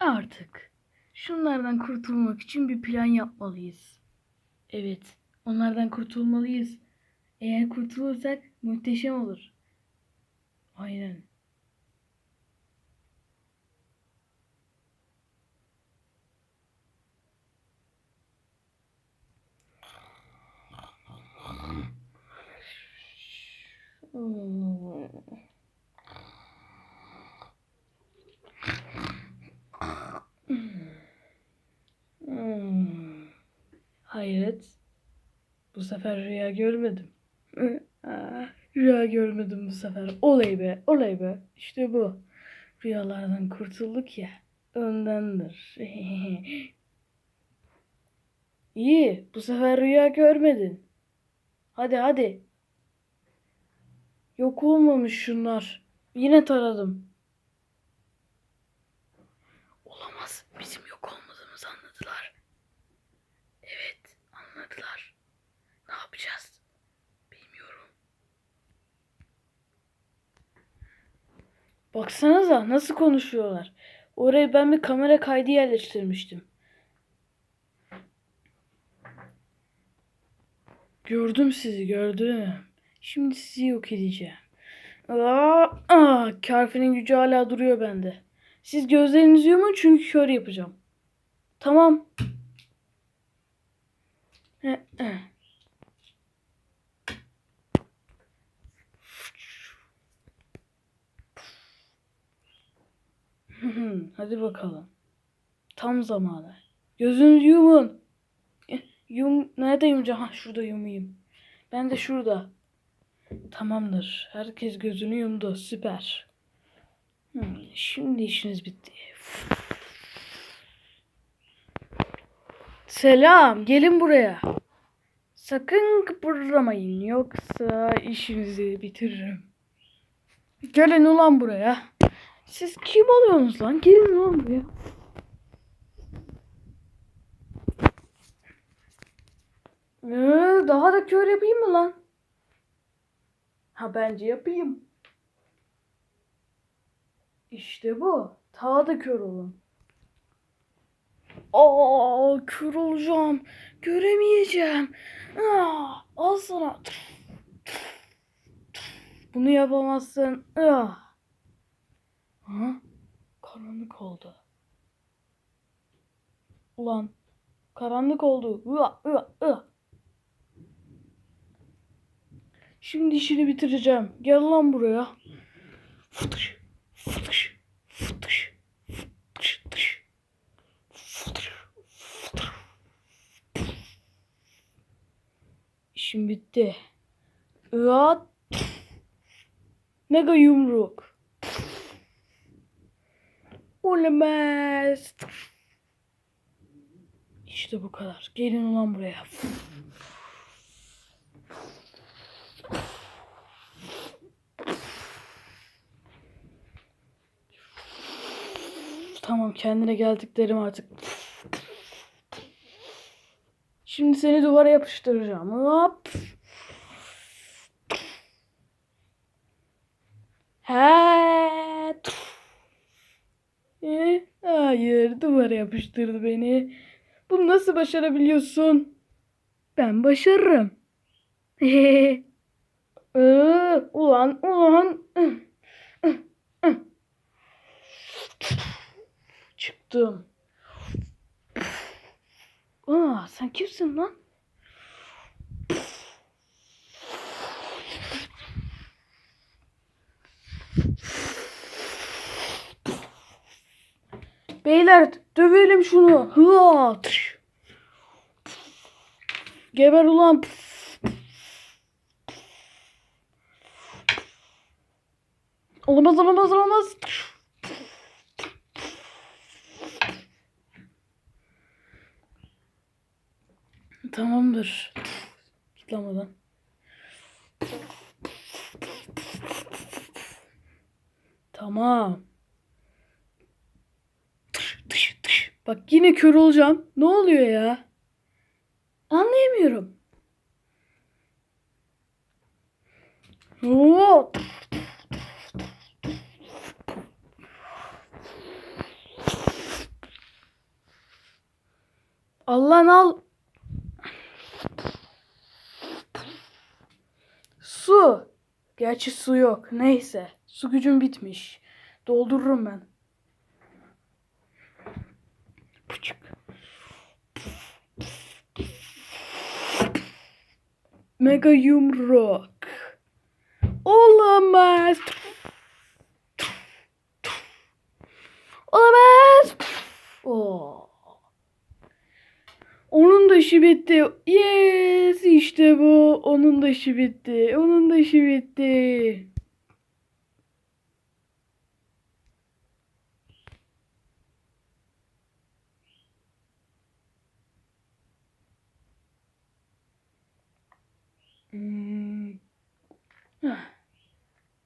Artık şunlardan kurtulmak için bir plan yapmalıyız. Evet, onlardan kurtulmalıyız. Eğer kurtulursak muhteşem olur. Aynen. Hmm. Hmm. Hayret. Bu sefer rüya görmedim. Aa, Rüya görmedim bu sefer. Oley be, oley be. İşte bu. Rüyalardan kurtulduk ya. Ondandır. İyi, bu sefer rüya görmedin. Hadi hadi. Yok olmamış şunlar. Yine taradım. Olamaz. Bizim yok olmadığımızı anladılar. Evet, anladılar. Ne yapacağız? Bilmiyorum. Baksanıza nasıl konuşuyorlar. Oraya ben bir kamera kaydı yerleştirmiştim. Gördüm sizi gördüm. Şimdi sizi yok edeceğim. Aa, aa, Kafir'in gücü hala duruyor bende. Siz gözlerinizi yumun çünkü kör yapacağım. Tamam. Hadi bakalım. Tam zamanı. Gözünüzü yumun. Eh, Yum, nerede yumacağım? Ha şurada yumayım. Ben de şurada. Tamamdır. Herkes gözünü yumdu. Süper. Hmm, şimdi işiniz bitti. Selam. Gelin buraya. Sakın kıpırdamayın. Yoksa işinizi bitiririm. Gelin ulan buraya. Siz kim oluyorsunuz lan? Gelin ulan buraya. Ee, daha da kör yapayım mı lan? Ha bence yapayım. İşte bu. Daha da kör olun. Aa, kör olacağım. Göremeyeceğim. Aa, al sana. Bunu yapamazsın. Ah. Ha? Karanlık oldu. Ulan. Karanlık oldu. Şimdi işini bitireceğim. Gel lan buraya. Fıtış, fıtış, fıtış. İşim bitti. Iat. Mega yumruk. Olamaz. İşte bu kadar. Gelin ulan buraya. Tamam kendine geldiklerim artık. Şimdi seni duvara yapıştıracağım. Hop. He. E, hayır duvara yapıştırdı beni. Bunu nasıl başarabiliyorsun? Ben başarırım. Ee, ulan ulan. Çıktım. Aa, sen kimsin lan? Beyler dövelim şunu. Geber ulan. Olamaz olamaz olamaz. Tamamdır. Kitlamadan. Tamam. Bak yine kör olacağım. Ne oluyor ya? Anlayamıyorum. Oo. Allah'ın al. Su. Gerçi su yok. Neyse. Su gücüm bitmiş. Doldururum ben. Pıçık. Mega yumruk. Olamaz. Olamaz. Oh. Onun da işi bitti. Yes işte bu. Onun da işi bitti. Onun da işi bitti. Hmm. Hah.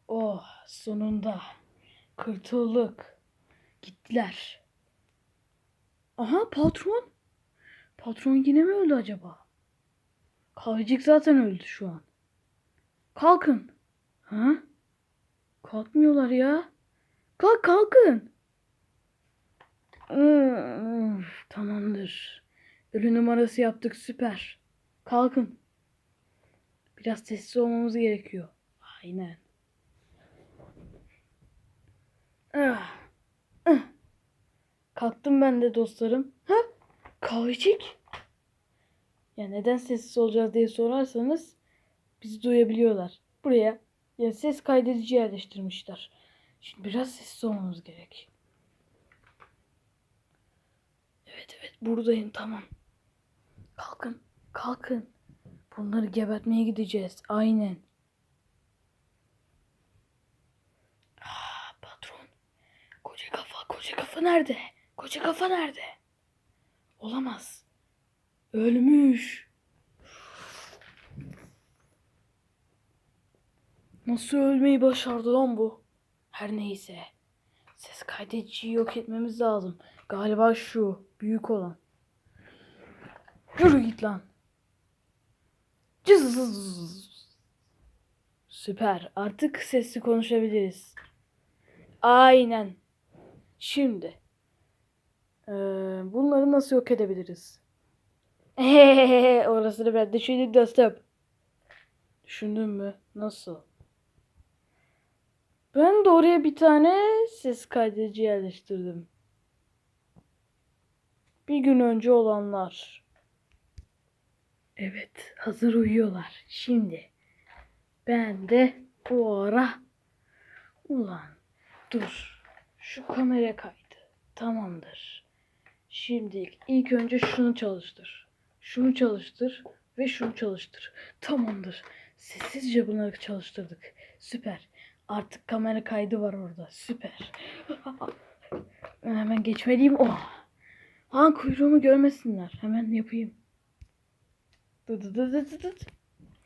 Oh sonunda kurtulduk. Gittiler. Aha patron. Patron yine mi öldü acaba? Kahvecik zaten öldü şu an. Kalkın. Ha? Kalkmıyorlar ya. Kalk kalkın. Hmm, tamamdır. Ölü numarası yaptık süper. Kalkın. Biraz sessiz olmamız gerekiyor. Aynen. Ah. Ah. Kalktım ben de dostlarım. Ha? Kahvecik. Ya neden sessiz olacağız diye sorarsanız bizi duyabiliyorlar. Buraya ya ses kaydedici yerleştirmişler. Şimdi biraz sessiz olmamız gerek. Evet evet buradayım tamam. Kalkın kalkın. Bunları gebertmeye gideceğiz. Aynen. Ah, patron. Koca kafa, koca kafa nerede? Koca kafa nerede? Olamaz. Ölmüş. Nasıl ölmeyi başardı lan bu? Her neyse. Ses kaydediciyi yok etmemiz lazım. Galiba şu. Büyük olan. Yürü git lan. Cız. Süper. Artık sesli konuşabiliriz. Aynen. Şimdi. Ee, bunları nasıl yok edebiliriz? Orasını ben düşündüm dostum. Düşündün mü? Nasıl? Ben de oraya bir tane ses kaydedici yerleştirdim. Bir gün önce olanlar. Evet, hazır uyuyorlar. Şimdi ben de bu ara ulan dur şu kamera kaydı. Tamamdır. Şimdi ilk önce şunu çalıştır. Şunu çalıştır ve şunu çalıştır. Tamamdır. Sessizce bunları çalıştırdık. Süper. Artık kamera kaydı var orada. Süper. Ben hemen geçmeliyim. Oh. Ha kuyruğumu görmesinler. Hemen yapayım.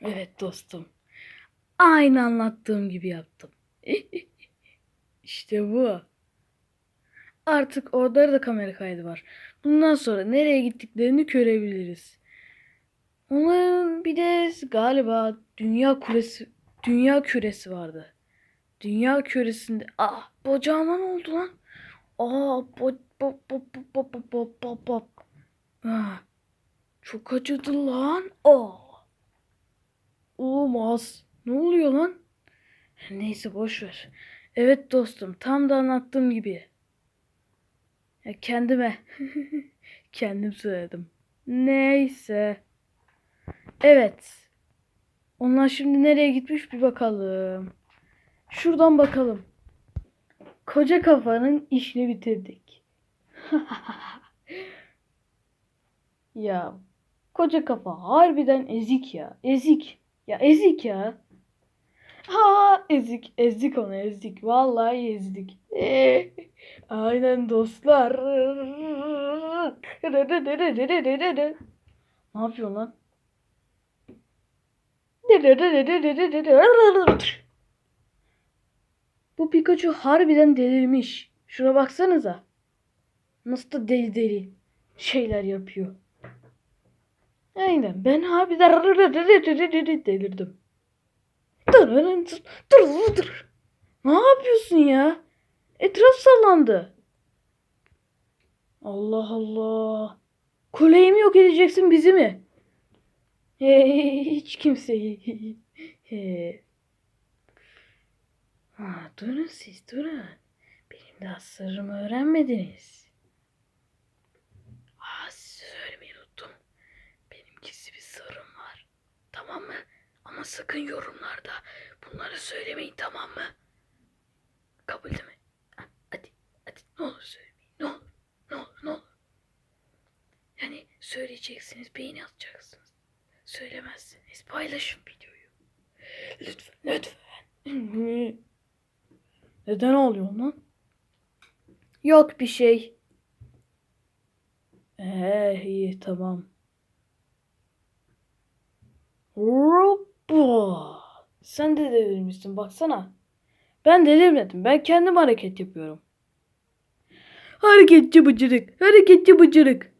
Evet dostum. Aynı anlattığım gibi yaptım. işte bu. Artık orada da kamera kaydı var. Bundan sonra nereye gittiklerini görebiliriz. Onların bir de galiba dünya küresi dünya küresi vardı. Dünya küresinde ah bacağıma ne oldu lan? Aa bo bo bo bo bo bo bo bo bo. Ah, çok acıdı lan. Aa. Olmaz. Ne oluyor lan? Neyse boş ver. Evet dostum tam da anlattığım gibi. Ya kendime kendim söyledim. Neyse. Evet. Onlar şimdi nereye gitmiş bir bakalım. Şuradan bakalım. Koca kafanın işini bitirdik. ya koca kafa harbiden ezik ya. Ezik. Ya ezik ya. Ha ezik. Ezik onu ezik. Vallahi ezdik. Aynen dostlar. Ne yapıyorsun lan? Bu Pikachu harbiden delirmiş. Şuna baksanıza. Nasıl da deli deli şeyler yapıyor. Aynen ben harbiden delirdim. Ne yapıyorsun ya? Etraf sallandı. Allah Allah. Kuleyi mi yok edeceksin bizi mi? Hiç kimseyi. ha, durun siz durun. Benim daha sırrımı öğrenmediniz. Aa, size söylemeyi unuttum. Benim gizli bir sırrım var. Tamam mı? Ama sakın yorumlarda bunları söylemeyin tamam mı? Kabul değil mi? Ne olur söylemeyin. Ne olur, ne olur, ne olur. Yani söyleyeceksiniz, beğeni atacaksınız. Söylemezseniz paylaşın videoyu. Lütfen, lütfen. Neden ağlıyor lan? Yok bir şey. Ee, iyi tamam. Hoppa. Sen de delirmişsin baksana. Ben delirmedim. Ben kendim hareket yapıyorum. Hareketçi bıcırık. Hareketçi bıcırık.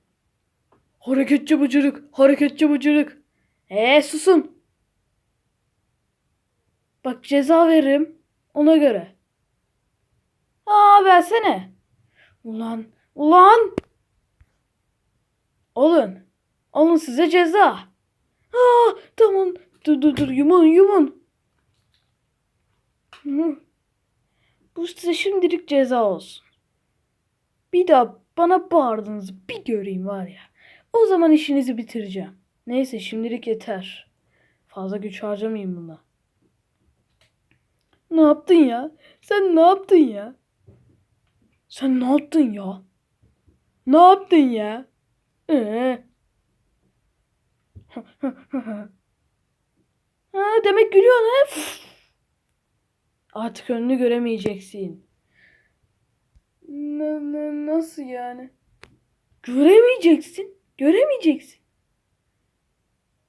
Hareketçi bıcırık. Hareketçi bıcırık. Ee susun. Bak ceza veririm. Ona göre. Aa versene. Ulan. Ulan. Olun. Alın size ceza. Aa tamam. Dur dur dur yumun yumun. Bu size şimdilik ceza olsun. Bir daha bana bağırdığınızı bir göreyim var ya. O zaman işinizi bitireceğim. Neyse şimdilik yeter. Fazla güç harcamayayım buna. Ne yaptın ya? Sen ne yaptın ya? Sen ne yaptın ya? Ne yaptın ya? Ee? ha, demek gülüyorsun he? Artık önünü göremeyeceksin. Na- na- nasıl yani? Göremeyeceksin. Göremeyeceksin.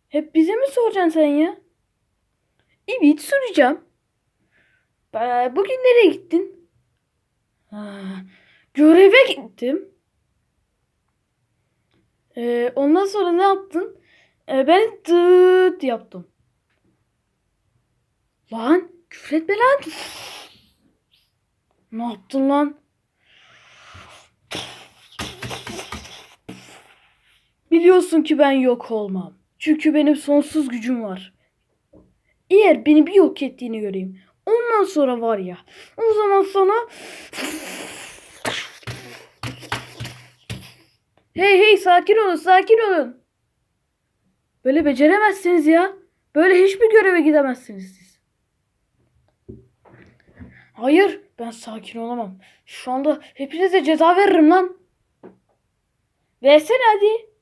Hep bize mi soracaksın sen ya? Evet soracağım. Bugün nereye gittin? Ha, göreve gittim. Ee, ondan sonra ne yaptın? Ee, ben dıt yaptım. Lan küfretme lan. Ne yaptın lan? Biliyorsun ki ben yok olmam. Çünkü benim sonsuz gücüm var. Eğer beni bir yok ettiğini göreyim. Ondan sonra var ya. O zaman sana... Hey hey sakin olun sakin olun. Böyle beceremezsiniz ya. Böyle hiçbir göreve gidemezsiniz siz. Hayır ben sakin olamam. Şu anda hepinize ceza veririm lan. Versene hadi.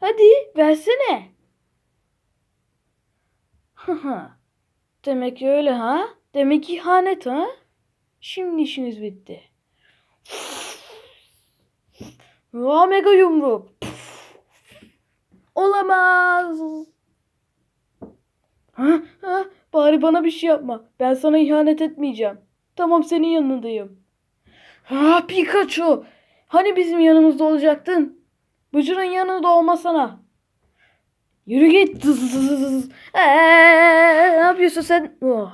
Hadi versene. Demek ki öyle ha? Demek ki ihanet ha? Şimdi işiniz bitti. Aa, mega yumruk. Olamaz. Ha, ha, bari bana bir şey yapma. Ben sana ihanet etmeyeceğim. Tamam senin yanındayım. Ha Pikachu. Hani bizim yanımızda olacaktın? Bıcır'ın yanında olmasana. Yürü git. Ee, ne yapıyorsun sen? Oh.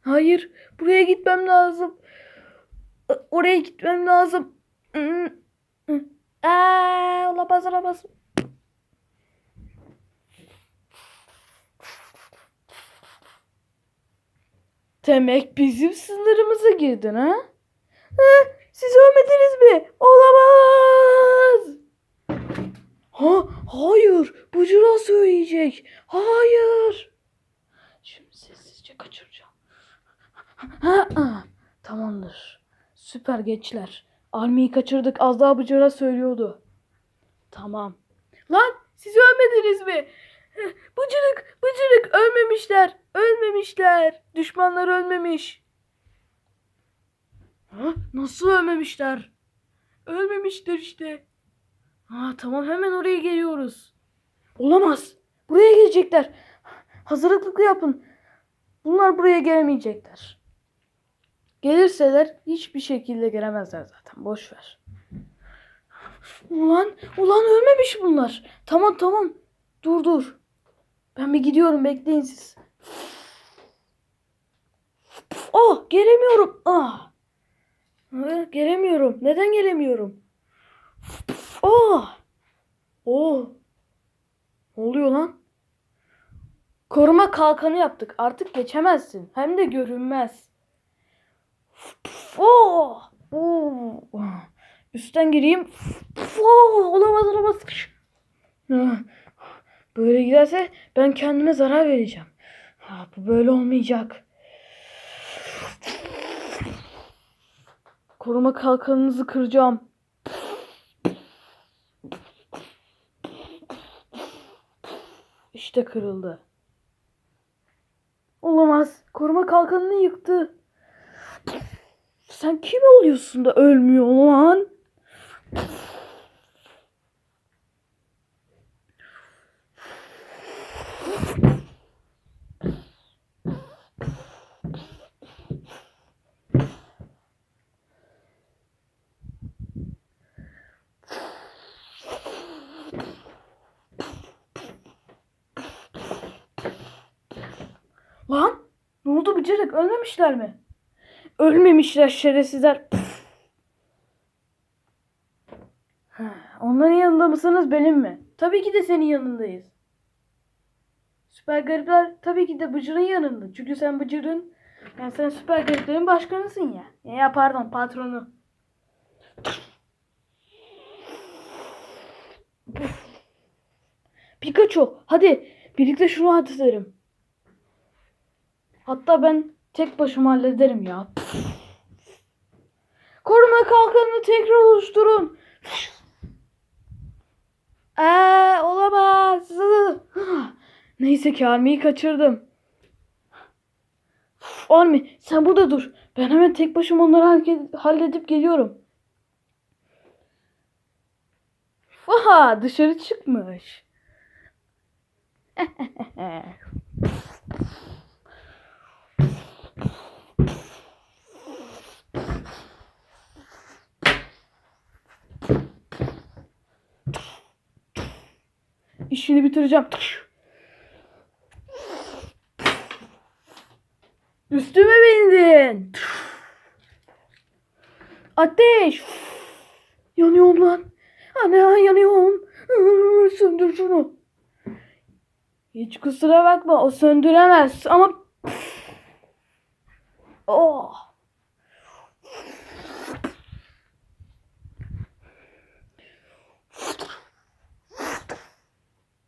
Hayır. Buraya gitmem lazım. Oraya gitmem lazım. Aa, olamaz olamaz. Demek bizim sınırımıza girdin ha? ha? Siz ölmediniz mi? Olamaz. Ha, hayır. Bucura söyleyecek. Hayır. Şimdi sessizce kaçıracağım. Ha, ha. Tamamdır. Süper gençler. Armi'yi kaçırdık. Az daha Bucura söylüyordu. Tamam. Lan siz ölmediniz mi? Bıcırık, bıcırık ölmemişler. Ölmemişler. Düşmanlar ölmemiş. Ha? Nasıl ölmemişler? Ölmemişler işte. Ha tamam hemen oraya geliyoruz. Olamaz. Buraya gelecekler. Hazırlıklı yapın. Bunlar buraya gelemeyecekler. Gelirseler hiçbir şekilde gelemezler zaten. Boş ver. Ulan, ulan ölmemiş bunlar. Tamam tamam. Dur dur. Ben bir gidiyorum bekleyin siz. Ah gelemiyorum. Ah. Gelemiyorum. Neden gelemiyorum? Ah. Oo. Ne oluyor lan? Koruma kalkanı yaptık. Artık geçemezsin. Hem de görünmez. Oo. Oo. Üstten gireyim. Oo. Olamaz olamaz. Böyle giderse ben kendime zarar vereceğim. Bu böyle olmayacak. Koruma kalkanınızı kıracağım. İşte kırıldı. Olamaz. Koruma kalkanını yıktı. Sen kim oluyorsun da ölmüyor lan ne oldu bıcırık ölmemişler mi? Ölmemişler şerefsizler. Onların yanında mısınız benim mi? Tabii ki de senin yanındayız. Süper garipler tabii ki de Bıcır'ın yanında. Çünkü sen Bıcır'ın yani sen süper gariplerin başkanısın ya. Ya pardon patronu. Pikachu hadi birlikte şunu hallederim. Hatta ben tek başıma hallederim ya. Koruma kalkanını tekrar oluşturun. Eee olamaz. Neyse ki Armi'yi kaçırdım. Armi sen burada dur. Ben hemen tek başıma onları halledip geliyorum. Aha dışarı çıkmış. İşini bitireceğim. Üstüme bindin. Ateş. Yanıyorum lan. Ana yanıyorum. Söndür şunu. Hiç kusura bakma o söndüremez ama Oh.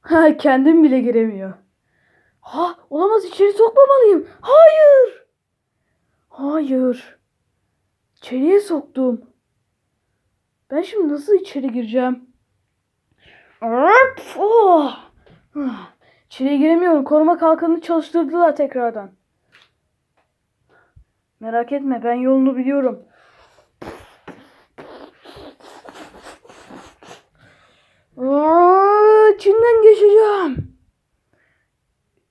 Ha kendim bile giremiyor. Ha olamaz içeri sokmamalıyım. Hayır. Hayır. İçeriye soktum. Ben şimdi nasıl içeri gireceğim? Hop, Oh. İçeriye giremiyorum. Koruma kalkanını çalıştırdılar tekrardan. Merak etme ben yolunu biliyorum. Aa, içinden geçeceğim.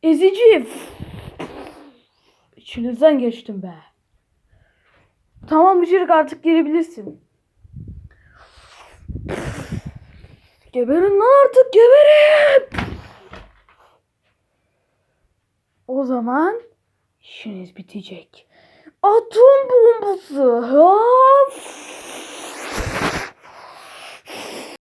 Ezici. İçinizden geçtim be. Tamam Bıcırık artık gelebilirsin. Geberin lan artık geberin. O zaman işiniz bitecek. Atom bombası. Of.